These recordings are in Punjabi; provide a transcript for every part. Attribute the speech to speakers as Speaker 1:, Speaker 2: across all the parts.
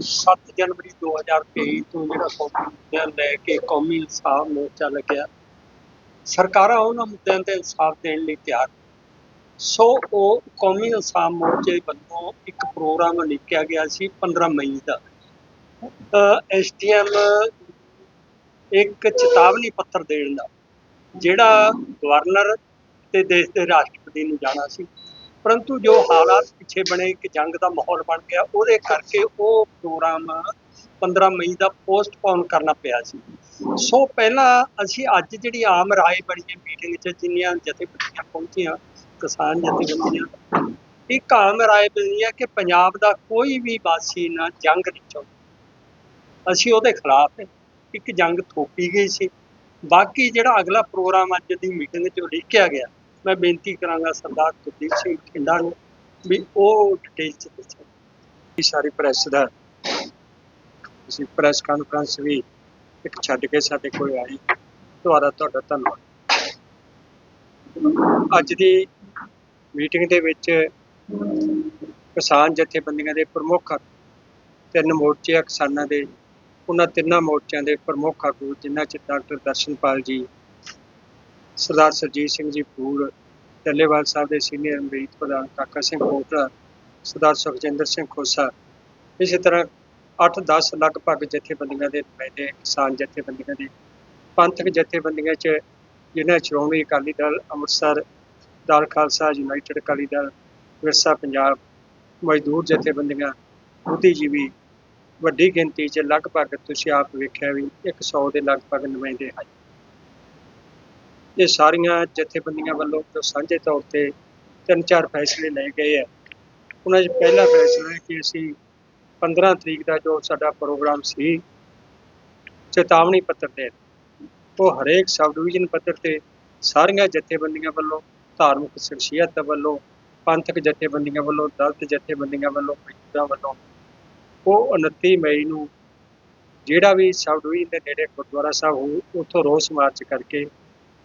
Speaker 1: 7 ਜਨਵਰੀ 2023 ਤੋਂ ਜਿਹੜਾ ਕੌਮੀ ਮੁੱਦਿਆਂ ਲੈ ਕੇ ਕੌਮੀ ਇਨਸਾਫ ਮੋਰਚਾ ਲੱਗਿਆ। ਸਰਕਾਰਾਂ ਉਹਨਾਂ ਮੁੱਦਿਆਂ ਤੇ ਇਨਸਾਫ ਦੇਣ ਲਈ ਤਿਆਰ ਸੋ ਉਹ ਕੌਮੀ ਇਨਸਾਫ ਮੋਰਚੇ ਵੱਲੋਂ ਇੱਕ ਪ੍ਰੋਗਰਾਮ ਲਿਖਿਆ ਗਿਆ ਸੀ 15 ਮਈ ਦਾ। ਐਸਡੀਐਮ ਇੱਕ ਚੇਤਾਵਨੀ ਪੱਤਰ ਦੇਣ ਦਾ, ਜਿਹੜਾ ਗਵਰਨਰ ਤੇ ਦੇਸ਼ ਦੇ ਰਾਸ਼ਟਰਪਤੀ ਨੂੰ ਜਾਣਾ ਸੀ। ਪਰੰਤੂ ਜੋ ਹਾਲਾਤ ਪਿੱਛੇ ਬਣੇ, ਇੱਕ ਜੰਗ ਦਾ ਮਾਹੌਲ ਬਣ ਗਿਆ, ਉਹਦੇ ਕਰਕੇ ਉਹ ਪ੍ਰੋਗਰਾਮ 15 ਮਈ ਦਾ ਪੋਸਟਪੋਨ ਕਰਨਾ ਪਿਆ ਸੀ। ਸੋ ਪਹਿਲਾਂ ਅਸੀਂ ਅੱਜ ਜਿਹੜੀ ਆਮ ਰਾਏ ਬਣੀ ਹੈ ਮੀਟਿੰਗ 'ਚ, ਜਿੰਨੀਆਂ ਜਥੇਬੰਦੀਆਂ ਪਹੁੰਚੀਆਂ, ਕਿਸਾਨ ਜਥੇਬੰਦੀਆਂ, ਇੱਕ ਆਮ ਰਾਏ ਬਣੀ ਹੈ ਕਿ ਪੰਜਾਬ ਦਾ ਕੋਈ ਵੀ ਵਾਸੀ ਨਾ ਜੰਗ ਨਹੀਂ ਚਾਹੁੰਦਾ। ਅਸੀਂ ਉਹਦੇ ਖਿਲਾਫ ਇੱਕ ਜੰਗ ਥੋਪੀ ਗਈ ਸੀ। ਬਾਕੀ ਜਿਹੜਾ ਅਗਲਾ ਪ੍ਰੋਗਰਾਮ ਅੱਜ ਦੀ ਮੀਟਿੰਗ 'ਚ ਉਲੀਕਿਆ ਗਿਆ ਮੈਂ ਬੇਨਤੀ ਕਰਾਂਗਾ ਸਰਦਾਰ ਕੁਲਦੀਪ ਸਿੰਘ ਠਿੰਡਾ ਨੂੰ ਵੀ ਉਹ ਡਿਟੇਲ 'ਚ ਦੱਸਣ
Speaker 2: ਇਹ ਸਾਰੀ ਪ੍ਰੈਸ ਦਾ ਤੁਸੀਂ ਪ੍ਰੈਸ ਕਾਨਫਰੰਸ ਵੀ ਇੱਕ ਛੱਡ ਕੇ ਸਾਡੇ ਕੋਲ ਆਈ ਤੁਹਾਡਾ ਤੁਹਾਡਾ ਧੰਨਵਾਦ। ਅੱਜ ਦੀ ਮੀਟਿੰਗ ਦੇ ਵਿੱਚ ਕਿਸਾਨ ਜਥੇਬੰਦੀਆਂ ਦੇ ਪ੍ਰਮੁੱਖ ਤਿੰਨ ਮੋਰਚੇ ਆ ਕਿਸਾਨਾਂ ਦੇ। ਉਹਨਾਂ ਤਿੰਨਾਂ ਮੋਰਚਿਆਂ ਦੇ ਪ੍ਰਮੁੱਖ ਆਗੂ ਜਿਨ੍ਹਾਂ ਚ ਡਾਕਟਰ ਦਰਸ਼ਨਪਾਲ ਜੀ ਸਰਦਾਰ ਸਰਜੀਤ ਸਿੰਘ ਜੀ ਫੂਲ ਟੱਲੇਵਾਲ ਸਾਹਿਬ ਦੇ ਸੀਨੀਅਰ ਮੀਤ ਪ੍ਰਧਾਨ ਕਾਕਾ ਸਿੰਘ ਕੋਟਲਾ, ਸਰਦਾਰ ਸੁਖਜਿੰਦਰ ਸਿੰਘ ਖੋਸਾ। ਇਸੇ ਤਰ੍ਹਾਂ 8-10 ਲਗਭਗ ਜਥੇਬੰਦੀਆਂ ਦੇ ਨੁਮਾਇੰਦੇ, ਕਿਸਾਨ ਜਥੇਬੰਦੀਆਂ ਦੇ ਪੰਥਕ ਜਥੇਬੰਦੀਆਂ 'ਚ ਜਿਨ੍ਹਾਂ ਸ਼੍ਰੋਮਣੀ ਅਕਾਲੀ ਦਲ, ਅੰਮ੍ਰਿਤਸਰ ਦਲ, ਖਾਲਸਾ ਯੂਨਾਈਟਿਡ ਅਕਾਲੀ ਦਲ, ਵਿਰਸਾ ਪੰਜਾਬ, ਮਜ਼ਦੂਰ ਜਥੇਬੰਦੀਆਂ, ਬੁੱਧੀਜੀਵੀ, ਵੱਡੀ ਗਿਣਤੀ 'ਚ ਲਗਭਗ ਤੁਸੀਂ ਆਪ ਵੇਖਿਆ ਵੀ 100 ਦੇ ਲਗਭਗ ਨੁਮਾਇੰਦੇ ਹਨ। ਇਹ ਸਾਰੀਆਂ ਜਥੇਬੰਦੀਆਂ ਵੱਲੋਂ ਜੋ ਸਾਂਝੇ ਤੌਰ ਤੇ ਤਿੰਨ ਚਾਰ ਫੈਸਲੇ ਲਏ ਗਏ ਆ। ਉਹਨਾਂ 'ਚ ਪਹਿਲਾ ਫੈਸਲਾ ਹੈ ਕਿ ਅਸੀਂ 15 ਤਰੀਕ ਦਾ ਜੋ ਸਾਡਾ ਪ੍ਰੋਗਰਾਮ ਸੀ, ਚੇਤਾਵਨੀ ਪੱਤਰ ਦੇ ਉਹ ਹਰੇਕ ਸਬ ਡਿਵੀਜ਼ਨ ਪੱਧਰ ਤੇ ਸਾਰੀਆਂ ਜਥੇਬੰਦੀਆਂ ਵੱਲੋਂ, ਧਾਰਮਿਕ ਸ਼ਖਸੀਅਤ ਵੱਲੋਂ, ਪੰਥਕ ਜਥੇਬੰਦੀਆਂ ਵੱਲੋਂ, ਦਲਤ ਜਥੇਬੰਦੀਆਂ ਵੱਲੋਂ, ਮਜ਼ਦੂਰਾਂ ਵੱਲੋਂ, ਉਹ 29 ਮਈ ਨੂੰ ਜਿਹੜਾ ਵੀ ਸਬ ਡਿਵੀਜ਼ਨ ਦੇ ਨੇੜੇ ਗੁਰਦੁਆਰਾ ਸਾਹਿਬ ਹੋ ਉੱਥੋਂ ਰੋਸ ਮਾਰਚ ਕਰਕੇ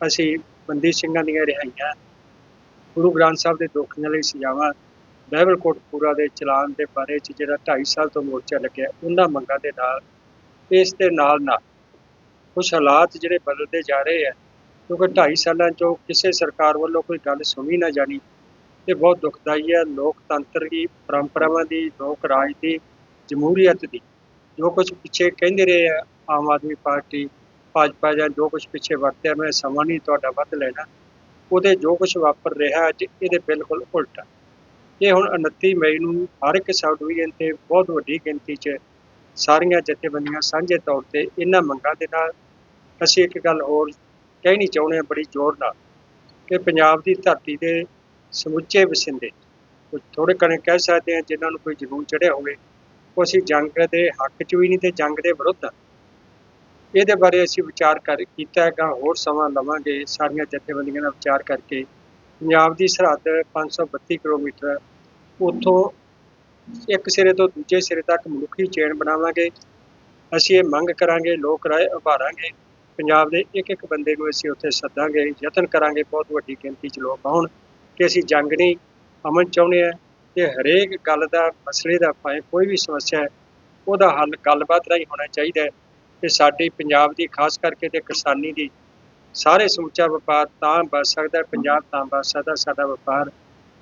Speaker 2: ਅਸੀਂ ਬੰਦੀ ਸਿੰਘਾਂ ਦੀਆਂ ਰਿਹਾਈਆਂ, ਗੁਰੂ ਗ੍ਰੰਥ ਸਾਹਿਬ ਦੇ ਦੋਖੀਆਂ ਲਈ ਸਜ਼ਾਵਾਂ ਬਾਈਬਲ ਕੋਟਪੂਰਾ ਦੇ ਚਲਾਨ ਦੇ ਬਾਰੇ ਚ ਜਿਹੜਾ 2.5 ਸਾਲ ਤੋਂ ਮੋਰਚਾ ਲੱਗਿਆ, ਉਹਨਾਂ ਮੰਗਾਂ ਦੇ ਨਾਲ, ਇਸ ਦੇ ਨਾਲ ਨਾਲ ਕੁਝ ਹਾਲਾਤ ਜਿਹੜੇ ਬਦਲਦੇ ਜਾ ਰਹੇ ਆ, ਕਿਉਂਕਿ 2.5 ਸਾਲਾਂ ਚੋਂ ਕਿਸੇ ਸਰਕਾਰ ਵੱਲੋਂ ਕੋਈ ਗੱਲ ਸੁਣੀ ਨਾ ਜਾਣੀ, ਇਹ ਬਹੁਤ ਦੁਖਦਾਈ ਹੈ ਲੋਕਤੰਤਰ ਦੀ ਪਰੰਪਰਾਵਾਂ ਦੀ, ਲੋਕ ਰਾਜ ਦੀ ਜਮਹੂਰੀਅਤ ਦੀ, ਜੋ ਕੁਝ ਪਿੱਛੇ ਕਹਿੰਦੇ ਰਹੇ ਆ, ਆਮ ਆਦਮੀ ਪਾਰਟੀ ਭਾਜਪਾ ਜਾਂ ਜੋ ਕੁਝ ਪਿੱਛੇ ਵਰਤਿਆ, ਮੈਂ ਸਮਾਂ ਨਹੀਂ ਤੁਹਾਡਾ ਵੱਧ ਲੈਣਾ। ਉਹਦੇ ਜੋ ਕੁਝ ਵਾਪਰ ਰਿਹਾ ਅੱਜ, ਇਹਦੇ ਬਿਲਕੁਲ ਉਲਟਾ। ਇਹ ਹੁਣ 29 ਮਈ ਨੂੰ ਹਰ ਇੱਕ ਸਬ ਡਿਵੀਜ਼ਨ ਤੇ ਬਹੁਤ ਵੱਡੀ ਗਿਣਤੀ 'ਚ ਸਾਰੀਆਂ ਜਥੇਬੰਦੀਆਂ ਸਾਂਝੇ ਤੌਰ ਤੇ ਇਹਨਾਂ ਮੰਗਾਂ ਦੇ ਨਾਲ ਅਸੀਂ ਇੱਕ ਗੱਲ ਹੋਰ ਕਹਿਣੀ ਚਾਹੁੰਦੇ ਹਾਂ ਬੜੀ ਜ਼ੋਰ ਨਾਲ, ਕਿ ਪੰਜਾਬ ਦੀ ਧਰਤੀ ਦੇ ਸਮੁੱਚੇ ਵਸਿੰਦੇ ਕੁਝ ਥੋੜੇ ਕਣੇ ਕਹਿ ਸਕਦੇ ਹਾਂ ਜਿਨ੍ਹਾਂ ਨੂੰ ਕੋਈ ਜਨੂਨ ਚੜਿਆ ਹੋਵੇ, ਉਹ ਅਸੀਂ ਜੰਗ ਦੇ ਹੱਕ 'ਚ ਵੀ ਨਹੀਂ ਤੇ ਜੰਗ ਦੇ ਵਿਰੁੱਧ ਆ। ਇਹਦੇ ਬਾਰੇ ਅਸੀਂ ਵਿਚਾਰ ਕਰ ਕੀਤਾ ਹੈਗਾ, ਹੋਰ ਸਮਾਂ ਲਵਾਂਗੇ ਸਾਰੀਆਂ ਜਥੇਬੰਦੀਆਂ ਦਾ ਵਿਚਾਰ ਕਰਕੇ। ਪੰਜਾਬ ਦੀ ਸਰਹੱਦ 532 ਕਿਲੋਮੀਟਰ, ਉੱਥੋਂ ਇੱਕ ਸਿਰੇ ਤੋਂ ਦੂਜੇ ਸਿਰੇ ਤੱਕ ਮਨੁੱਖੀ ਚੇਨ ਬਣਾਵਾਂਗੇ। ਅਸੀਂ ਇਹ ਮੰਗ ਕਰਾਂਗੇ, ਲੋਕ ਰਾਏ ਉਭਾਰਾਂਗੇ ਪੰਜਾਬ ਦੇ ਇੱਕ ਇੱਕ ਬੰਦੇ ਨੂੰ ਅਸੀਂ ਉੱਥੇ ਸੱਦਾਂਗੇ, ਯਤਨ ਕਰਾਂਗੇ, ਬਹੁਤ ਵੱਡੀ ਗਿਣਤੀ 'ਚ ਲੋਕ ਆਉਣ ਕਿ ਅਸੀਂ ਜੰਗ ਨਹੀਂ, ਅਮਨ ਚਾਹੁੰਦੇ ਆ ਤੇ ਹਰੇਕ ਗੱਲ ਦਾ, ਮਸਲੇ ਦਾ ਭਾਵੇਂ ਕੋਈ ਵੀ ਸਮੱਸਿਆ ਹੈ, ਉਹਦਾ ਹੱਲ ਗੱਲਬਾਤ ਰਾਹੀਂ ਹੋਣਾ ਚਾਹੀਦਾ ਹੈ। ਤੇ ਸਾਡੀ ਪੰਜਾਬ ਦੀ ਖਾਸ ਕਰਕੇ ਤੇ ਕਿਸਾਨੀ ਦੀ ਸਾਰੇ ਸਮੁੱਚਾ ਵਪਾਰ ਤਾਂ ਬਚ ਸਕਦਾ ਹੈ, ਪੰਜਾਬ ਤਾਂ ਬਚ ਸਕਦਾ ਸਾਡਾ ਵਪਾਰ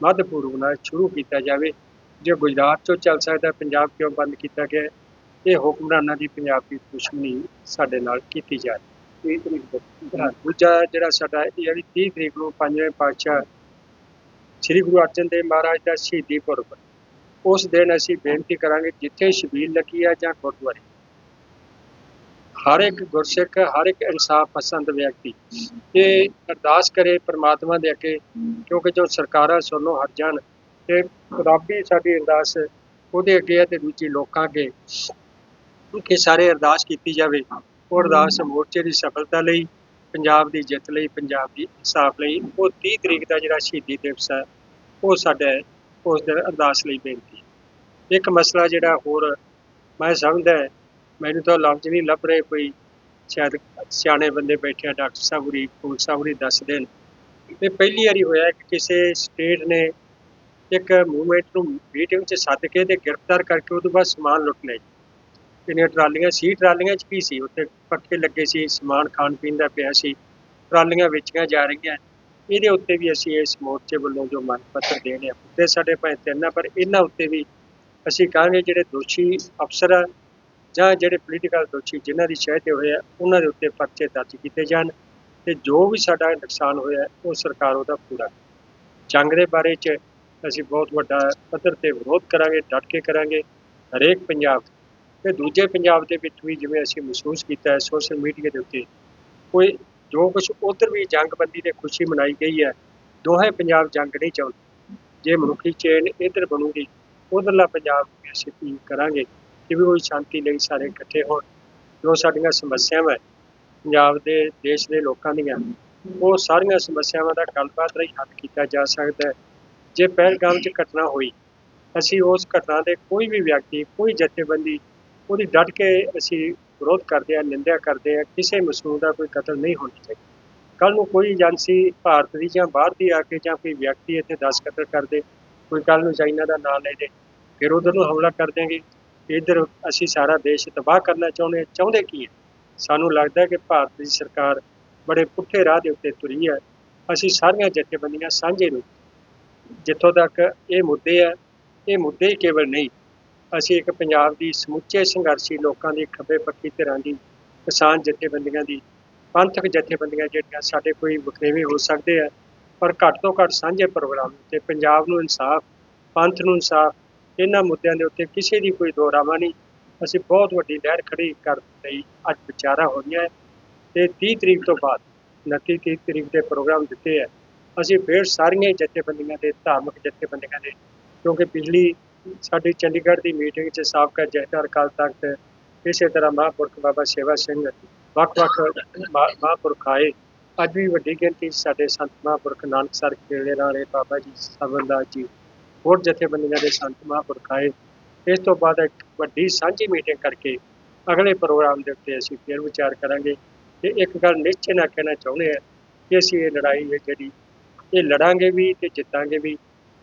Speaker 2: ਮੱਧ ਪੂਰਬ ਨਾਲ ਸ਼ੁਰੂ ਕੀਤਾ ਜਾਵੇ ਜੇ ਗੁਜਰਾਤ ਚੋਂ ਚੱਲ ਸਕਦਾ ਪੰਜਾਬ ਕਿਉਂ ਬੰਦ ਕੀਤਾ ਗਿਆ ਹੈ? ਇਹ ਹੁਕਮਰਾਨਾਂ ਦੀ ਪੰਜਾਬ ਦੀ ਦੁਸ਼ਮਣੀ ਸਾਡੇ ਨਾਲ ਕੀਤੀ ਜਾ ਰਹੀ ਹੈ ਹਾਂ, ਦੂਜਾ ਜਿਹੜਾ ਸਾਡਾ ਇਹ ਹੈ ਵੀ 30 ਤਰੀਕ ਨੂੰ ਪੰਜਵੇਂ ਪਾਤਸ਼ਾਹ ਸ੍ਰੀ ਗੁਰੂ ਅਰਜਨ ਦੇਵ ਮਹਾਰਾਜ ਦਾ ਸ਼ਹੀਦੀ ਪੁਰਬ ਉਸ ਦਿਨ ਅਸੀਂ ਬੇਨਤੀ ਕਰਾਂਗੇ ਜਿੱਥੇ ਸ਼ਬੀਲ ਲੱਗੀ ਆ ਜਾਂ ਗੁਰਦੁਆਰੇ ਹਰ ਇੱਕ ਗੁਰਸਿੱਖ, ਹਰ ਇੱਕ ਇਨਸਾਫ ਪਸੰਦ ਵਿਅਕਤੀ। ਇਹ ਅਰਦਾਸ ਕਰੇ ਪ੍ਰਮਾਤਮਾ ਦੇ ਅੱਗੇ, ਕਿਉਂਕਿ ਜੋ ਸਰਕਾਰਾਂ ਸੁਣੋ ਹਟ ਜਾਣ ਤੇ ਖੁਦਾਬੀ ਸਾਡੀ ਅਰਦਾਸ ਉਹਦੇ ਅੱਗੇ ਹੈ ਤੇ ਦੂਜੀ ਲੋਕਾਂ ਅੱਗੇ। ਕਿ ਸਾਰੇ ਅਰਦਾਸ ਕੀਤੀ ਜਾਵੇ, ਉਹ ਅਰਦਾਸ ਮੋਰਚੇ ਦੀ ਸਫਲਤਾ ਲਈ, ਪੰਜਾਬ ਦੀ ਜਿੱਤ ਲਈ, ਪੰਜਾਬ ਦੀ ਇਨਸਾਫ ਲਈ, ਉਹ 30 ਤਰੀਕ ਦਾ ਜਿਹੜਾ ਸ਼ਹੀਦੀ ਦਿਵਸ ਹੈ, ਉਹ ਸਾਡੇ ਉਸ ਦਿਨ ਅਰਦਾਸ ਲਈ ਬੇਨਤੀ ਇੱਕ ਮਸਲਾ ਜਿਹੜਾ ਹੋਰ ਮੈਂ ਸਮਝਦਾ ਮੈਨੂੰ ਤਾਂ ਲਫ਼ਜ਼ ਨਹੀਂ ਲੱਭ ਰਹੇ ਕੋਈ ਸ਼ਾਇਦ ਸਿਆਣੇ ਬੰਦੇ ਬੈਠੇ ਆ, ਡਾਕਟਰ ਸਾਹਿਬ ਉਰੀ ਫੂਲ ਸਾਹਿਬ ਉਰੀ ਦੱਸ ਦੇਣ ਇਹ ਪਹਿਲੀ ਵਾਰੀ ਹੋਇਆ ਕਿ ਕਿਸੇ ਸਟੇਟ ਨੇ ਇੱਕ ਮੂਵਮੈਂਟ ਨੂੰ ਮੀਟਿੰਗ 'ਚ ਸੱਦ ਕੇ ਤੇ ਗ੍ਰਿਫਤਾਰ ਕਰਕੇ ਉਹ ਤੋਂ ਬਾਅਦ ਸਮਾਨ ਲੁੱਟ ਲਿਆ ਜੀ। ਟਰਾਲੀਆਂ ਸੀ, ਟਰਾਲੀਆਂ 'ਚ ਕੀ ਸੀ? ਉੱਥੇ ਪੱਕੇ ਲੱਗੇ ਸੀ, ਸਮਾਨ ਖਾਣ ਪੀਣ ਦਾ ਪਿਆ ਸੀ, ਟਰਾਲੀਆਂ ਵੇਚੀਆਂ ਜਾ ਰਹੀਆਂ। ਇਹਦੇ ਉੱਤੇ ਵੀ ਅਸੀਂ ਇਸ ਮੋਰਚੇ ਵੱਲੋਂ ਜੋ ਮੰਗ ਪੱਤਰ ਦੇ ਰਹੇ ਹਾਂ ਤੇ ਸਾਡੇ ਭਾਵੇਂ ਤਿੰਨ ਆ, ਪਰ ਇਹਨਾਂ ਉੱਤੇ ਵੀ ਅਸੀਂ ਕਹਾਂਗੇ ਜਿਹੜੇ ਦੋਸ਼ੀ ਅਫਸਰ ਆ ਜਾਂ ਜਿਹੜੇ ਪੋਲੀਟੀਕਲ ਦੋਸ਼ੀ ਜਿਨ੍ਹਾਂ ਦੀ ਸ਼ਹਿ ਤੇ ਹੋਏ ਆ, ਉਹਨਾਂ ਦੇ ਉੱਤੇ ਪਰਚੇ ਦਰਜ ਕੀਤੇ ਜਾਣ ਤੇ ਜੋ ਵੀ ਸਾਡਾ ਨੁਕਸਾਨ ਹੋਇਆ, ਉਹ ਸਰਕਾਰ ਉਹਦਾ ਪੂਰਾ ਜੰਗ ਦੇ ਬਾਰੇ ਚ ਅਸੀਂ ਬਹੁਤ ਵੱਡਾ ਪੱਧਰ ਤੇ ਵਿਰੋਧ ਕਰਾਂਗੇ, ਡਟ ਕੇ ਕਰਾਂਗੇ, ਹਰੇਕ ਪੰਜਾਬ ਤੇ ਦੂਜੇ ਪੰਜਾਬ ਦੇ ਵਿੱਚ ਵੀ ਜਿਵੇਂ ਅਸੀਂ ਮਹਿਸੂਸ ਕੀਤਾ ਹੈ ਸੋਸ਼ਲ ਮੀਡੀਆ ਦੇ ਉੱਤੇ, ਕੋਈ ਜੋ ਕੁਝ ਉਧਰ ਵੀ ਜੰਗਬੰਦੀ ਤੇ ਖੁਸ਼ੀ ਮਨਾਈ ਗਈ ਹੈ, ਦੋਹੇ ਪੰਜਾਬ ਜੰਗ ਨਹੀਂ ਚਾਹੁੰਦੇ ਜੇ ਮਨੁੱਖੀ ਚੇਨ ਇੱਧਰ ਬਣੂਗੀ, ਉਧਰਲਾ ਪੰਜਾਬ ਵੀ ਅਸੀਂ ਅਪੀਲ ਕਰਾਂਗੇ ਕਿ ਵੀ ਕੋਈ ਸ਼ਾਂਤੀ ਲਈ ਸਾਰੇ ਇਕੱਠੇ ਹੋਣ। ਜੋ ਸਾਡੀਆਂ ਸਮੱਸਿਆਵਾਂ ਪੰਜਾਬ ਦੇ, ਦੇਸ਼ ਦੇ ਲੋਕਾਂ ਦੀਆਂ, ਉਹ ਸਾਰੀਆਂ ਸਮੱਸਿਆਵਾਂ ਦਾ ਗੱਲਬਾਤ ਰਾਹੀਂ ਹੱਲ ਕੀਤਾ ਜਾ ਸਕਦਾ ਹੈ। ਜੇ ਪਹਿਲਗਾਮ 'ਚ ਘਟਨਾ ਹੋਈ, ਅਸੀਂ ਉਸ ਘਟਨਾ ਦੇ ਕੋਈ ਵੀ ਵਿਅਕਤੀ, ਕੋਈ ਜਥੇਬੰਦੀ, ਉਹਦੀ ਡਟ ਕੇ ਅਸੀਂ ਵਿਰੋਧ ਕਰਦੇ ਹਾਂ, ਨਿੰਦਿਆ ਕਰਦੇ ਹਾਂ, ਕਿਸੇ ਮਾਸੂਮ ਦਾ ਕੋਈ ਕਤਲ ਨਹੀਂ ਹੋਣਾ ਚਾਹੀਦਾ। ਕੱਲ ਨੂੰ ਕੋਈ ਏਜੰਸੀ ਭਾਰਤ ਦੀ ਜਾਂ ਬਾਹਰ ਦੀ ਆ ਕੇ ਜਾਂ ਕੋਈ ਵਿਅਕਤੀ ਇੱਥੇ 10 ਕਤਲ ਕਰਦੇ, ਕੋਈ ਕੱਲ ਨੂੰ ਚਾਈਨਾ ਦਾ ਨਾਂ ਲੈ ਦੇ, ਫਿਰ ਉਧਰ ਨੂੰ ਹਮਲਾ ਕਰ ਦੇਂਗੇ ਇੱਧਰ ਅਸੀਂ ਸਾਰਾ ਦੇਸ਼ ਤਬਾਹ ਕਰਨਾ ਚਾਹੁੰਦੇ ਹਾਂ। ਚਾਹੁੰਦੇ ਕੀ ਹੈ? ਸਾਨੂੰ ਲੱਗਦਾ ਹੈ ਕਿ ਭਾਰਤ ਦੀ ਸਰਕਾਰ ਬੜੇ ਪੁੱਠੇ ਰਾਹ ਦੇ ਉੱਤੇ ਤੁਰੀ ਹੈ। ਅਸੀਂ ਸਾਰੀਆਂ ਜਥੇਬੰਦੀਆਂ ਸਾਂਝੇ ਨੂੰ। ਜਿੱਥੋਂ ਤੱਕ ਇਹ ਮੁੱਦੇ ਆ ਇਹ ਮੁੱਦੇ ਹੀ ਕੇਵਲ ਨਹੀਂ, ਅਸੀਂ ਇੱਕ ਪੰਜਾਬ ਦੀ ਸਮੁੱਚੇ ਸੰਘਰਸ਼ੀ ਲੋਕਾਂ ਦੀ ਖੱਬੇ ਪੱਖੀ ਧਿਰਾਂ ਦੀ ਕਿਸਾਨ ਜਥੇਬੰਦੀਆਂ ਦੀ, ਪੰਥਕ ਜਥੇਬੰਦੀਆਂ ਜਿਹੜੀਆਂ ਸਾਡੇ ਕੋਈ ਵਖਰੇਵੇਂ ਹੋ ਸਕਦੇ ਆ, ਪਰ ਘੱਟ ਤੋਂ ਘੱਟ ਸਾਂਝੇ ਪ੍ਰੋਗਰਾਮ ਤੇ ਪੰਜਾਬ ਨੂੰ ਇਨਸਾਫ, ਪੰਥ ਨੂੰ ਇਨਸਾਫ ਇਹਨਾਂ ਮੁੱਦਿਆਂ ਦੇ ਉੱਤੇ ਕਿਸੇ ਦੀ ਕੋਈ ਦੋਰਾਵਾ ਨਹੀਂ। ਅਸੀਂ ਬਹੁਤ ਵੱਡੀ ਲਹਿਰ ਖੜੀ ਕਰਨ ਲਈ। ਅੱਜ ਵਿਚਾਰਾਂ ਹੋ ਰਹੀਆਂ ਹੈ ਤੇ 30 ਤਰੀਕ ਤੋਂ ਬਾਅਦ 29 30 ਤਰੀਕ ਦੇ ਪ੍ਰੋਗਰਾਮ ਦਿੱਤੇ ਹੈ। ਅਸੀਂ ਫਿਰ ਸਾਰੀਆਂ ਹੀ ਜਥੇਬੰਦੀਆਂ ਦੇ, ਧਾਰਮਿਕ ਜਥੇਬੰਦੀਆਂ ਦੇ, ਕਿਉਂਕਿ ਪਿਛਲੀ ਸਾਡੀ ਚੰਡੀਗੜ੍ਹ ਦੀ ਮੀਟਿੰਗ 'ਚ ਸਾਬਕਾ ਜਥੇਦਾਰ ਅਕਾਲ ਤਖਤ ਇਸੇ ਤਰ੍ਹਾਂ ਮਹਾਂਪੁਰਖ ਬਾਬਾ ਸੇਵਾ ਸਿੰਘ ਵੱਖ-ਵੱਖ ਮਹਾਂਪੁਰਖ ਆਏ। ਅੱਜ ਵੀ ਵੱਡੀ ਗਿਣਤੀ ਸਾਡੇ ਸੰਤ ਮਹਾਂਪੁਰਖ ਨਾਨਕਸਰ ਖੇਲੇ ਨਾਲੇ ਬਾਬਾ ਜੀ ਸਬਰਦਾਸ ਜੀ ਹੋਰ ਜਥੇਬੰਦੀਆਂ ਦੇ ਸੰਤ ਮਹਾਂਪੁਰਖ ਆਏ ਇਸ ਤੋਂ ਬਾਅਦ ਇੱਕ ਵੱਡੀ ਸਾਂਝੀ ਮੀਟਿੰਗ ਕਰਕੇ ਅਗਲੇ ਪ੍ਰੋਗਰਾਮ ਦੇ ਉੱਤੇ ਅਸੀਂ ਫਿਰ ਵਿਚਾਰ ਕਰਾਂਗੇ ਤੇ ਇੱਕ ਗੱਲ ਨਿਸ਼ਚੈ ਨਾਲ ਕਹਿਣਾ ਚਾਹੁੰਦੇ ਹਾਂ ਕਿ ਅਸੀਂ ਇਹ ਲੜਾਈ ਹੈ ਜਿਹੜੀ ਇਹ ਲੜਾਂਗੇ ਵੀ ਤੇ ਜਿੱਤਾਂਗੇ ਵੀ,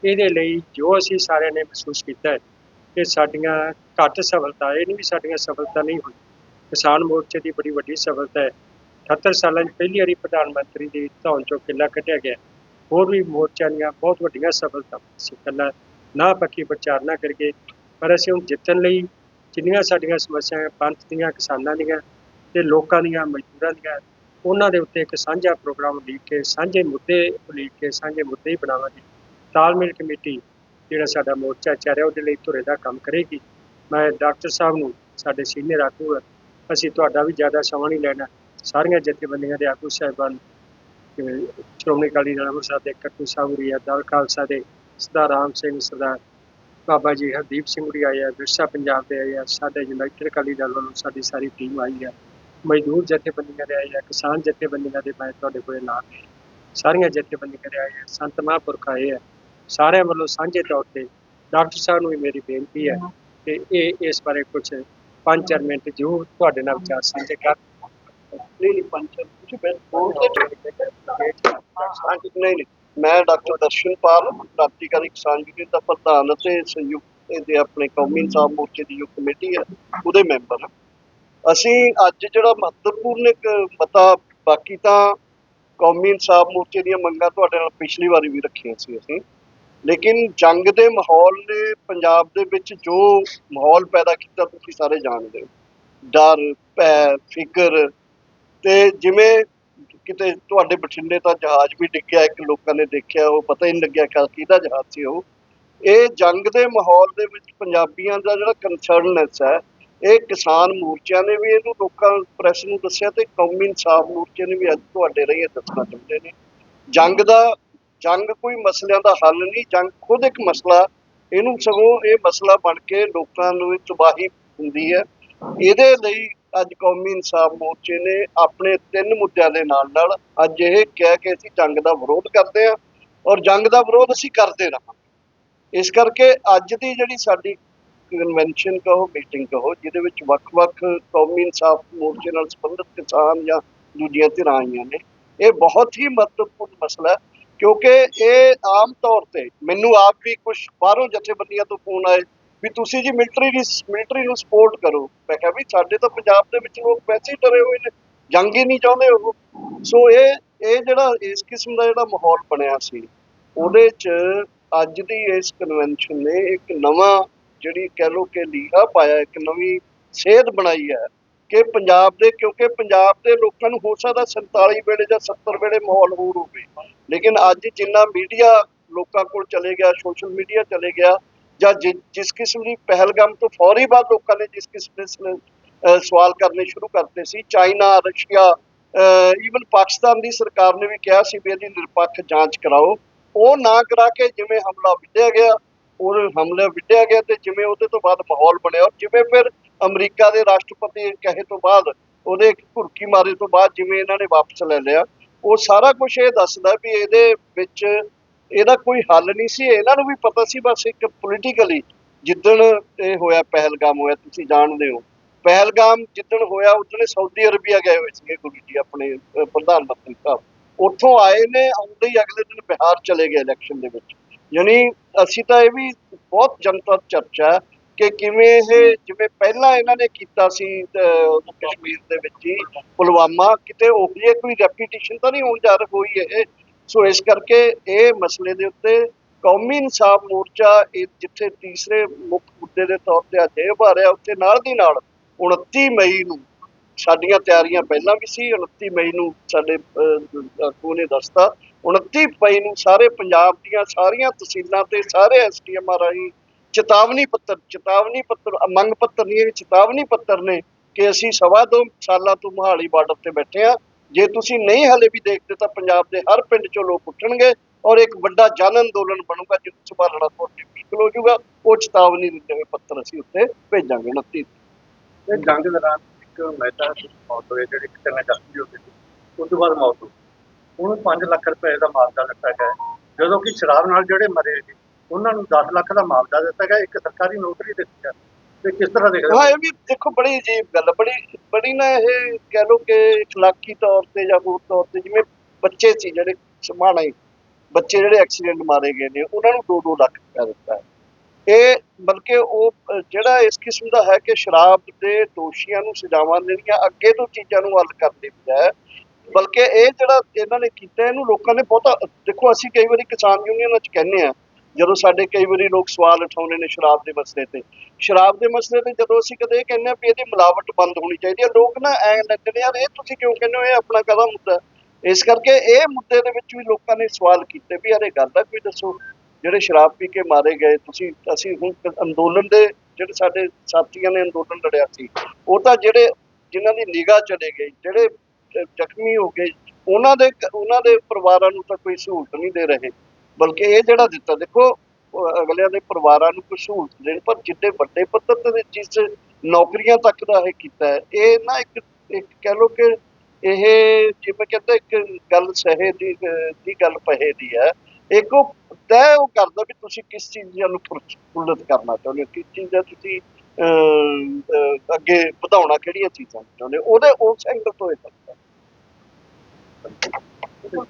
Speaker 2: ਇਹਦੇ ਲਈ ਜੋ ਅਸੀਂ ਸਾਰਿਆਂ ਨੇ ਮਹਿਸੂਸ ਕੀਤਾ ਹੈ ਕਿ ਸਾਡੀਆਂ ਘੱਟ ਸਫਲਤਾ, ਇਹ ਨਹੀਂ ਵੀ ਸਾਡੀਆਂ ਸਫਲਤਾ ਨਹੀਂ ਹੋਈ। ਕਿਸਾਨ ਮੋਰਚੇ ਦੀ ਬੜੀ ਵੱਡੀ ਸਫਲਤਾ ਹੈ। 78 ਸਾਲਾਂ 'ਚ ਪਹਿਲੀ ਵਾਰੀ ਪ੍ਰਧਾਨ ਮੰਤਰੀ ਦੀ ਧੌਣ ਚੋਂ ਕਿੱਲਾ ਕੱਢਿਆ ਗਿਆ। ਹੋਰ ਵੀ ਮੋਰਚਾ ਦੀਆਂ ਬਹੁਤ ਵੱਡੀਆਂ ਸਫਲਤਾ ਸੀ ਇਕੱਲਾ ਨਾ ਪੱਕੀ ਪ੍ਰਚਾਰ ਨਾ ਕਰਕੇ ਪਰ ਅਸੀਂ ਹੁਣ ਜਿੱਤਣ ਲਈ ਜਿੰਨੀਆਂ ਸਾਡੀਆਂ ਸਮੱਸਿਆਵਾਂ ਪੰਥ ਦੀਆਂ, ਕਿਸਾਨਾਂ ਦੀਆਂ ਤੇ ਲੋਕਾਂ ਦੀਆਂ, ਮਜ਼ਦੂਰਾਂ ਦੀਆਂ, ਉਹਨਾਂ ਦੇ ਉੱਤੇ ਇੱਕ ਸਾਂਝਾ ਪ੍ਰੋਗਰਾਮ ਉਲੀਕ ਕੇ, ਸਾਂਝੇ ਮੁੱਦੇ ਉਲੀਕ ਕੇ, ਸਾਂਝੇ ਮੁੱਦੇ ਹੀ ਬਣਾਵਾਂਗੇ। ਤਾਲਮੇਲ ਕਮੇਟੀ ਜਿਹੜਾ ਸਾਡਾ ਮੋਰਚਾ ਚੱਲ ਰਿਹਾ ਉਹਦੇ ਲਈ ਧੁਰੇ ਦਾ ਕੰਮ ਕਰੇਗੀ। ਮੈਂ ਡਾਕਟਰ ਸਾਹਿਬ ਨੂੰ, ਸਾਡੇ ਸੀਨੀਅਰ ਆਗੂ ਅਸੀਂ ਤੁਹਾਡਾ ਵੀ ਜ਼ਿਆਦਾ ਸਮਾਂ ਨਹੀਂ ਲੈਣਾ। ਸਾਰੀਆਂ ਜਥੇਬੰਦੀਆਂ ਦੇ ਆਗੂ ਸਾਹਿਬਾਨ ਸ਼੍ਰੋਮਣੀ ਅਕਾਲੀ ਦਲ ਅੰਮ੍ਰਿਤਸਰ ਦੇ ਕੱਟੂ ਸਾਹੂਰੀ ਆ, ਦਲ ਖਾਲਸਾ ਦੇ ਸਰਦਾਰ ਰਾਮ ਸਿੰਘ, ਸਰਦਾਰ ਬਾਬਾ ਜੀ ਹਰਦੀਪ ਸਿੰਘ ਵੀ ਆਏ ਆ, ਵਿਰਸਾ ਪੰਜਾਬ ਦੇ ਆਏ ਆ, ਸਾਡੇ ਯੂਨਾਈਟਿਡ ਅਕਾਲੀ ਦਲ ਵੱਲੋਂ ਸਾਡੀ ਸਾਰੀ ਟੀਮ ਆਈ ਆ। ਮਜ਼ਦੂਰ ਜਥੇਬੰਦੀਆਂ ਦੇ ਆਏ ਆ, ਕਿਸਾਨ ਜਥੇਬੰਦੀਆਂ ਦੇ ਮੈਂ ਤੁਹਾਡੇ ਕੋਲ ਨਾਮ ਹੈ ਸਾਰੀਆਂ ਜਥੇਬੰਦੀਆਂ ਦੇ ਆਏ ਆ, ਸੰਤ ਮਹਾਂਪੁਰਖ ਆਏ ਆ। ਸਾਰਿਆਂ ਵੱਲੋਂ ਸਾਂਝੇ ਤੌਰ ਤੇ ਡਾਕਟਰ ਸਾਹਿਬ ਨੂੰ ਵੀ ਮੇਰੀ ਬੇਨਤੀ ਹੈ ਕਿ ਇਹ ਇਸ ਬਾਰੇ ਕੁਝ ਪੰਜ ਚਾਰ ਮਿੰਟ ਜ਼ਰੂਰ ਤੁਹਾਡੇ ਨਾਲ ਵਿਚਾਰ ਸਾਂਝੇ ਕਰ
Speaker 3: ਨਹੀਂ ਨਹੀਂ, ਪੰਜ ਤੁਸੀਂ ਨਹੀਂ ਨਹੀਂ। ਮੈਂ ਡਾਕਟਰ ਦਰਸ਼ਨਪਾਲ ਕ੍ਰਾਂਤੀਕਾਰੀ ਕਿਸਾਨ ਯੂਨੀਅਨ ਦਾ ਪ੍ਰਧਾਨ ਅਤੇ ਸੰਯੁਕਤ ਦੇ ਆਪਣੇ ਕੌਮੀ ਇਨਸਾਫ ਮੋਰਚੇ ਦੀ ਜੋ ਕਮੇਟੀ ਹੈ, ਉਹਦੇ ਮੈਂਬਰ ਹਾਂ। ਅਸੀਂ ਅੱਜ ਜਿਹੜਾ ਮਹੱਤਵਪੂਰਨ ਇੱਕ ਮਤਾ, ਬਾਕੀ ਤਾਂ ਕੌਮੀ ਇਨਸਾਫ ਮੋਰਚੇ ਦੀਆਂ ਮੰਗਾਂ ਤੁਹਾਡੇ ਨਾਲ ਪਿਛਲੀ ਵਾਰੀ ਵੀ ਰੱਖੀਆਂ ਸੀ ਅਸੀਂ। ਲੇਕਿਨ ਜੰਗ ਦੇ ਮਾਹੌਲ ਨੇ ਪੰਜਾਬ ਦੇ ਵਿੱਚ ਜੋ ਮਾਹੌਲ ਪੈਦਾ ਕੀਤਾ, ਤੁਸੀਂ ਸਾਰੇ ਜਾਣਦੇ ਹੋ। ਡਰ, ਭੈ, ਫਿਕਰ ਤੇ ਜਿਵੇਂ ਕਿਤੇ ਤੁਹਾਡੇ ਬਠਿੰਡੇ ਤਾਂ ਜਹਾਜ਼ ਵੀ ਡਿੱਗਿਆ, ਇੱਕ ਲੋਕਾਂ ਨੇ ਦੇਖਿਆ, ਉਹ ਪਤਾ ਹੀ ਨਹੀਂ ਲੱਗਿਆ ਕਿ ਕਿਹਦਾ ਜਹਾਜ਼ ਸੀ ਉਹ। ਇਹ ਜੰਗ ਦੇ ਮਾਹੌਲ ਦੇ ਵਿੱਚ ਪੰਜਾਬੀਆਂ ਦਾ ਜਿਹੜਾ ਕੰਸਰਨੈਸ ਹੈ, ਇਹ ਕਿਸਾਨ ਮੋਰਚਿਆਂ ਨੇ ਵੀ ਇਹਨੂੰ ਲੋਕਾਂ ਪ੍ਰੈਸ ਨੂੰ ਦੱਸਿਆ ਤੇ ਕੌਮੀ ਇਨਸਾਫ ਮੋਰਚੇ ਨੇ ਵੀ ਅੱਜ ਤੁਹਾਡੇ ਰਹੀ ਦੱਸਣਾ ਚਾਹੁੰਦੇ ਨੇ। ਜੰਗ ਦਾ, ਜੰਗ ਕੋਈ ਮਸਲਿਆਂ ਦਾ ਹੱਲ ਨਹੀਂ, ਜੰਗ ਖੁਦ ਇੱਕ ਮਸਲਾ, ਇਹਨੂੰ ਸਗੋਂ ਇਹ ਮਸਲਾ ਬਣ ਕੇ ਲੋਕਾਂ ਨੂੰ ਤਬਾਹੀ ਹੁੰਦੀ ਹੈ। ਇਹਦੇ ਲਈ ਅੱਜ ਕੌਮੀ ਇਨਸਾਫ ਮੋਰਚੇ ਨੇ ਆਪਣੇ ਤਿੰਨ ਮੁੱਦਿਆਂ ਦੇ ਨਾਲ ਨਾਲ ਅੱਜ ਇਹ ਕਹਿ ਕੇ ਅਸੀਂ ਜੰਗ ਦਾ ਵਿਰੋਧ ਕਰਦੇ ਹਾਂ ਔਰ ਜੰਗ ਦਾ ਵਿਰੋਧ ਅਸੀਂ ਕਰਦੇ ਰਹਾਂਗੇ। ਇਸ ਕਰਕੇ ਅੱਜ ਦੀ ਜਿਹੜੀ ਸਾਡੀ ਕਨਵੈਨਸ਼ਨ ਕਹੋ ਮੀਟਿੰਗ ਕਹੋ, ਜਿਹਦੇ ਵਿੱਚ ਵੱਖ-ਵੱਖ ਕੌਮੀ ਇਨਸਾਫ ਮੋਰਚੇ ਨਾਲ ਸੰਬੰਧਿਤ ਕਿਸਾਨ ਜਾਂ ਦੂਜੀਆਂ ਧਿਰਾਂ ਆਈਆਂ ਨੇ, ਇਹ ਬਹੁਤ ਹੀ ਮਹੱਤਵਪੂਰਨ ਮਸਲਾ ਕਿਉਂਕਿ ਇਹ ਆਮ ਤੌਰ ਤੇ ਮੈਨੂੰ ਆਪ ਵੀ ਕੁਝ ਬਾਹਰੋਂ ਜਥੇਬੰਦੀਆਂ ਤੋਂ ਫੋਨ ਆਏ ਵੀ ਤੁਸੀਂ ਜੀ ਮਿਲਟਰੀ ਦੀ ਮਿਲਟਰੀ ਨੂੰ ਸਪੋਰਟ ਕਰੋ। ਮੈਂ ਕਿਹਾ ਵੀ ਸਾਡੇ ਤਾਂ ਪੰਜਾਬ ਦੇ ਵਿੱਚ ਲੋਕ ਵੈਸੇ ਹੀ ਡਰੇ ਹੋਏ ਨੇ, ਜੰਗ ਹੀ ਨਹੀਂ ਚਾਹੁੰਦੇ ਉਹ। ਸੋ ਇਹ ਇਹ ਜਿਹੜਾ ਇਸ ਕਿਸਮ ਦਾ ਜਿਹੜਾ ਮਾਹੌਲ ਬਣਿਆ ਸੀ, ਉਹਦੇ 'ਚ ਅੱਜ ਦੀ ਇਸ ਕਨਵੈਨਸ਼ਨ ਨੇ ਇੱਕ ਨਵਾਂ ਜਿਹੜੀ ਕਹਿ ਲੋ ਕਿ ਲੀਹਾ ਪਾਇਆ, ਇੱਕ ਨਵੀਂ ਸੇਧ ਬਣਾਈ ਹੈ ਕਿ ਪੰਜਾਬ ਦੇ, ਕਿਉਂਕਿ ਪੰਜਾਬ ਦੇ ਲੋਕਾਂ ਨੂੰ ਹੋ ਸਕਦਾ 47 ਵੇਲੇ ਜਾਂ 70 ਵੇਲੇ ਮਾਹੌਲ ਹੋਰ ਹੋਵੇ। ਲੇਕਿਨ ਅੱਜ ਜਿੰਨਾ ਮੀਡੀਆ ਲੋਕਾਂ ਕੋਲ ਚਲੇ ਗਿਆ ਸੋਸ਼ਲ ਮੀਡੀਆ ਚਲੇ ਗਿਆ ਜਾਂ ਜਿਸ ਕਿਸਮ ਦੀ ਪਹਿਲਗਾਮ ਤੋਂ ਫੌਰੀ ਬਾਅਦ ਲੋਕਾਂ ਨੇ ਜਿਸ ਕਿਸਮ ਦੇ ਸਵਾਲ ਕਰਨੇ ਸ਼ੁਰੂ ਕਰਤੇ ਸੀ, ਚਾਈਨਾ, ਰਸ਼ੀਆ ਈਵਨ ਪਾਕਿਸਤਾਨ ਦੀ ਸਰਕਾਰ ਨੇ ਵੀ ਕਿਹਾ ਸੀ ਵੀ ਇਹਦੀ ਨਿਰਪੱਖ ਜਾਂਚ ਕਰਾਓ। ਉਹ ਨਾ ਕਰਾ ਕੇ ਜਿਵੇਂ ਹਮਲਾ ਵਿੱਢਿਆ ਗਿਆ, ਉਹ ਹਮਲਾ ਵਿੱਢਿਆ ਗਿਆ ਤੇ ਜਿਵੇਂ ਉਹਦੇ ਤੋਂ ਬਾਅਦ ਮਾਹੌਲ ਬਣਿਆ ਔਰ ਜਿਵੇਂ ਫਿਰ ਅਮਰੀਕਾ ਦੇ ਰਾਸ਼ਟਰਪਤੀ ਕਹੇ ਤੋਂ ਬਾਅਦ ਉਹਦੇ ਘੁਰਕੀ ਮਾਰੇ ਤੋਂ ਬਾਅਦ ਜਿਵੇਂ ਇਹਨਾਂ ਨੇ ਵਾਪਸ ਲੈ ਲਿਆ। ਉਹ ਸਾਰਾ ਕੁਝ ਇਹ ਦੱਸਦਾ ਵੀ ਇਹਦੇ ਵਿੱਚ ਇਹਦਾ ਕੋਈ ਹੱਲ ਨਹੀਂ ਸੀ, ਇਹਨਾਂ ਨੂੰ ਵੀ ਪਤਾ ਸੀ ਬਸ ਇੱਕ ਪੋਲੀਟੀਕਲੀ ਜਿੱਦਣ ਇਹ ਹੋਇਆ, ਪਹਿਲਗਾਮ ਹੋਇਆ, ਤੁਸੀਂ ਜਾਣਦੇ ਹੋ। ਪਹਿਲਗਾਮ ਜਿੱਦਣ ਹੋਇਆ ਉਦੋਂ ਸਾਊਦੀ ਅਰਬੀਆ ਗਏ ਹੋਏ ਸੀਗੇ ਗੁਰੂ ਜੀ ਆਪਣੇ ਪ੍ਰਧਾਨ ਮੰਤਰੀ ਸਾਹਿਬ। ਉੱਥੋਂ ਆਏ ਨੇ, ਆਉਂਦੇ ਹੀ ਅਗਲੇ ਦਿਨ ਬਿਹਾਰ ਚਲੇ ਗਏ ਇਲੈਕਸ਼ਨ ਦੇ ਵਿੱਚ। ਯਾਨੀ ਅਸੀਂ ਤਾਂ ਇਹ ਵੀ ਬਹੁਤ ਜਨਤਾ ਚਰਚਾ ਕਿ ਕਿਵੇਂ ਇਹ ਜਿਵੇਂ ਪਹਿਲਾਂ ਇਹਨਾਂ ਨੇ ਕੀਤਾ ਸੀ ਕਸ਼ਮੀਰ ਦੇ ਵਿੱਚ ਹੀ ਪੁਲਵਾਮਾ, ਕਿਤੇ ਉਹ ਜਿਹੀ ਕੋਈ ਰੈਪੀਟੀਸ਼ਨ ਤਾਂ ਨਹੀਂ ਹੋਣ ਜਾ ਰਹੀ, ਹੋਈ ਇਹ ਸੋ ਇਸ ਕਰਕੇ ਇਹ ਮਸਲੇ ਦੇ ਉੱਤੇ ਕੌਮੀ ਇਨਸਾਫ ਮੋਰਚਾ ਇਹ ਜਿੱਥੇ ਤੀਸਰੇ ਮੁੱਖ ਮੁੱਦੇ ਦੇ ਤੌਰ ਤੇ ਅਜੇ ਇਹ ਉਭਾਰ ਰਿਹਾ, ਉੱਥੇ ਨਾਲ ਦੀ ਨਾਲ 29 ਮਈ ਨੂੰ ਸਾਡੀਆਂ ਤਿਆਰੀਆਂ ਪਹਿਲਾਂ ਵੀ ਸੀ 29 ਮਈ ਨੂੰ ਸਾਡੇ ਆਗੂ ਨੇ ਦੱਸਤਾ। 29 ਮਈ ਨੂੰ ਸਾਰੇ ਪੰਜਾਬ ਦੀਆਂ ਸਾਰੀਆਂ ਤਹਿਸੀਲਾਂ ਤੇ ਸਾਰੇ ਐਸਡੀਐਮ ਰਾਹੀਂ ਚੇਤਾਵਨੀ ਪੱਤਰ ਚੇਤਾਵਨੀ ਪੱਤਰ ਮੰਗ ਪੱਤਰ ਨਹੀਂ, ਇਹ ਚੇਤਾਵਨੀ ਪੱਤਰ ਨੇ ਕਿ ਅਸੀਂ ਸਵਾ ਦੋ ਸਾਲਾਂ ਤੋਂ ਮੋਹਾਲੀ ਬਾਰਡਰ ਤੇ ਬੈਠੇ ਆ ਜੇ ਤੁਸੀਂ ਨਹੀਂ ਹਲੇ ਵੀ ਦੇਖਦੇ ਤਾਂ ਪੰਜਾਬ ਦੇ ਹਰ ਪਿੰਡ ਚੋਂ ਲੋਕ ਉੱਠਣਗੇ ਔਰ ਇੱਕ ਵੱਡਾ ਜਨ ਅੰਦੋਲਨ ਬਣੂਗਾ ਜਿਹਨੂੰ ਸੰਭਾਲਣਾ ਤੁਹਾਡੀ ਮੁਸ਼ਕਲ ਹੋ ਜਾਊਗਾ। ਉਹ ਚੇਤਾਵਨੀ ਦਿੰਦੇ ਹੋਏ ਪੱਤਰ ਅਸੀਂ ਉੱਤੇ ਭੇਜਾਂਗੇ। 29
Speaker 4: ਇਹ ਜੰਗ ਦੌਰਾਨ ਇੱਕ ਮਹਿਤਾ ਦੀ ਮੌਤ ਹੋਈ, ਜਿਹੜੇ ਕਿਤੇ ਨਾ ਜ਼ਖਮੀ ਹੋ ਗਈ ਉਸ ਤੋਂ ਬਾਅਦ ਮੌਤ ਹੋਈ ਉਹਨੂੰ 5 ਲੱਖ ਰੁਪਏ ਦਾ ਮੁਆਵਜ਼ਾ ਦਿੱਤਾ ਗਿਆ ਜਦੋਂ ਕਿ ਸ਼ਰਾਬ ਨਾਲ ਜਿਹੜੇ ਮਰੇ ਸੀ, ਉਹਨਾਂ ਨੂੰ 10 ਲੱਖ ਦਾ ਮੁਆਵਜ਼ਾ ਦਿੱਤਾ ਗਿਆ। ਇੱਕ ਸਰਕਾਰੀ ਨੌਕਰੀ ਦਿੱਤੀ ਹੈ ਤੇ ਕਿਸ ਤਰ੍ਹਾਂ ਦੇਖਦੇ
Speaker 3: ਹਾਂ? ਇਹ ਵੀ ਦੇਖੋ ਬੜੀ ਅਜੀਬ ਗੱਲ ਹੈ, ਬੜੀ ਬੜੀ ਨਾ ਇਹ ਕਹਿ ਲਓ ਕਿ ਇਖਲਾਕੀ ਤੌਰ ਤੇ ਜਾਂ ਹੋਰ ਤੌਰ ਤੇ ਜਿਵੇਂ ਬੱਚੇ ਸੀ ਜਿਹੜੇ ਸਮਾਣਾ ਹੀ ਬੱਚੇ ਜਿਹੜੇ ਐਕਸੀਡੈਂਟ ਮਾਰੇ ਗਏ ਨੇ ਉਹਨਾਂ ਨੂੰ 2-2 ਲੱਖ ਰੁਪਇਆ ਦਿੱਤਾ। ਹੈ ਇਹ ਬਲਕਿ ਉਹ ਅ, ਜਿਹੜਾ ਇਸ ਕਿਸਮ ਦਾ ਹੈ ਕਿ ਸ਼ਰਾਬ ਦੇ ਦੋਸ਼ੀਆਂ ਨੂੰ ਸਜ਼ਾਵਾਂ ਦੇਣੀਆਂ ਅੱਗੇ ਤੋਂ ਚੀਜ਼ਾਂ ਨੂੰ ਹੱਲ ਕਰਨ ਦੀ ਬਜਾਏ ਬਲਕਿ ਇਹ ਜਿਹੜਾ ਇਹਨਾਂ ਨੇ ਕੀਤਾ ਇਹਨੂੰ ਲੋਕਾਂ ਨੇ ਬਹੁਤਾ ਦੇਖੋ ਅਸੀਂ ਕਈ ਵਾਰੀ ਕਿਸਾਨ ਯੂਨੀਅਨਾਂ 'ਚ ਕਹਿੰਦੇ ਆ ਜਦੋਂ ਸਾਡੇ ਕਈ ਵਾਰੀ ਲੋਕ ਸਵਾਲ ਉਠਾਉਂਦੇ ਨੇ ਸ਼ਰਾਬ ਦੇ ਮਸਲੇ ਤੇ। ਸ਼ਰਾਬ ਦੇ ਮਸਲੇ ਤੇ ਜਦੋਂ ਅਸੀਂ ਕਦੇ ਇਹ ਕਹਿੰਦੇ ਆ ਵੀ ਇਹਦੀ ਮਿਲਾਵਟ ਬੰਦ ਹੋਣੀ ਚਾਹੀਦੀ ਹੈ, ਲੋਕ ਨਾ ਐ ਲੱਗਦੇ ਯਾਰ ਇਹ ਤੁਸੀਂ ਕਿਉਂ ਕਹਿੰਦੇ ਹੋ, ਇਹ ਆਪਣਾ ਕਦਾ ਮੁੱਦਾ ਇਸ ਕਰਕੇ ਇਹ ਮੁੱਦੇ ਦੇ ਵਿੱਚ ਵੀ ਲੋਕਾਂ ਨੇ ਸਵਾਲ ਕੀਤੇ ਵੀ ਯਾਰ ਇਹ ਗੱਲ ਦਾ ਕੋਈ ਦੱਸੋ। ਜਿਹੜੇ ਸ਼ਰਾਬ ਪੀ ਕੇ ਮਾਰੇ ਗਏ, ਤੁਸੀਂ, ਅਸੀਂ ਹੁਣ ਅੰਦੋਲਨ ਦੇ ਜਿਹੜੇ ਸਾਡੇ ਸਾਥੀਆਂ ਨੇ ਅੰਦੋਲਨ ਲੜਿਆ ਸੀ, ਉਹ ਤਾਂ ਜਿਹੜੇ, ਜਿਨ੍ਹਾਂ ਦੀ ਨਿਗਾਹ ਚਲੇ ਗਈ, ਜਿਹੜੇ ਜ਼ਖਮੀ ਹੋ ਗਏ, ਉਹਨਾਂ ਦੇ ਉਹਨਾਂ ਦੇ ਪਰਿਵਾਰਾਂ ਨੂੰ ਤਾਂ ਕੋਈ ਸਹੂਲਤ ਨਹੀਂ ਦੇ ਰਹੇ। ਬਲਕਿ ਇਹ ਜਿਹੜਾ ਦਿੱਤਾ ਦੇਖੋ ਅਗਲਿਆਂ ਦੇ ਪਰਿਵਾਰਾਂ ਨੂੰ ਕੋਈ ਸਹੂਲਤ ਦੇਣ ਪਰ ਜਿੱਡੇ ਵੱਡੇ ਪੱਧਰ ਤੇ ਜਿਸ ਨੌਕਰੀਆਂ ਤੱਕ ਦਾ ਇਹ ਕੀਤਾ ਹੈ ਇਹ ਨਾ ਇੱਕ ਇੱਕ ਕਹਿ ਲਓ ਕਿ ਇਹ ਜਿਵੇਂ ਕਹਿੰਦੇ ਇੱਕ ਗੱਲ ਸਹੇ ਦੀ ਦੀ ਗੱਲ ਪਹੇ ਦੀ ਹੈ ਇੱਕ ਉਹ ਤੈਅ ਉਹ ਕਰਦਾ ਵੀ ਤੁਸੀਂ ਕਿਸ ਚੀਜ਼ਾਂ ਨੂੰ ਪ੍ਰਫੁੱਲਤ ਕਰਨਾ ਚਾਹੁੰਦੇ ਹੋ ਕਿਸ ਚੀਜ਼ਾਂ ਤੁਸੀਂ ਅਹ, ਅੱਗੇ ਵਧਾਉਣਾ ਕਿਹੜੀਆਂ ਚੀਜ਼ਾਂ ਚਾਹੁੰਦੇ ਹੋ ਉਹਦੇ ਉਸ ਐਂਗਲ ਤੋਂ ਇਹ ਕਰਦਾ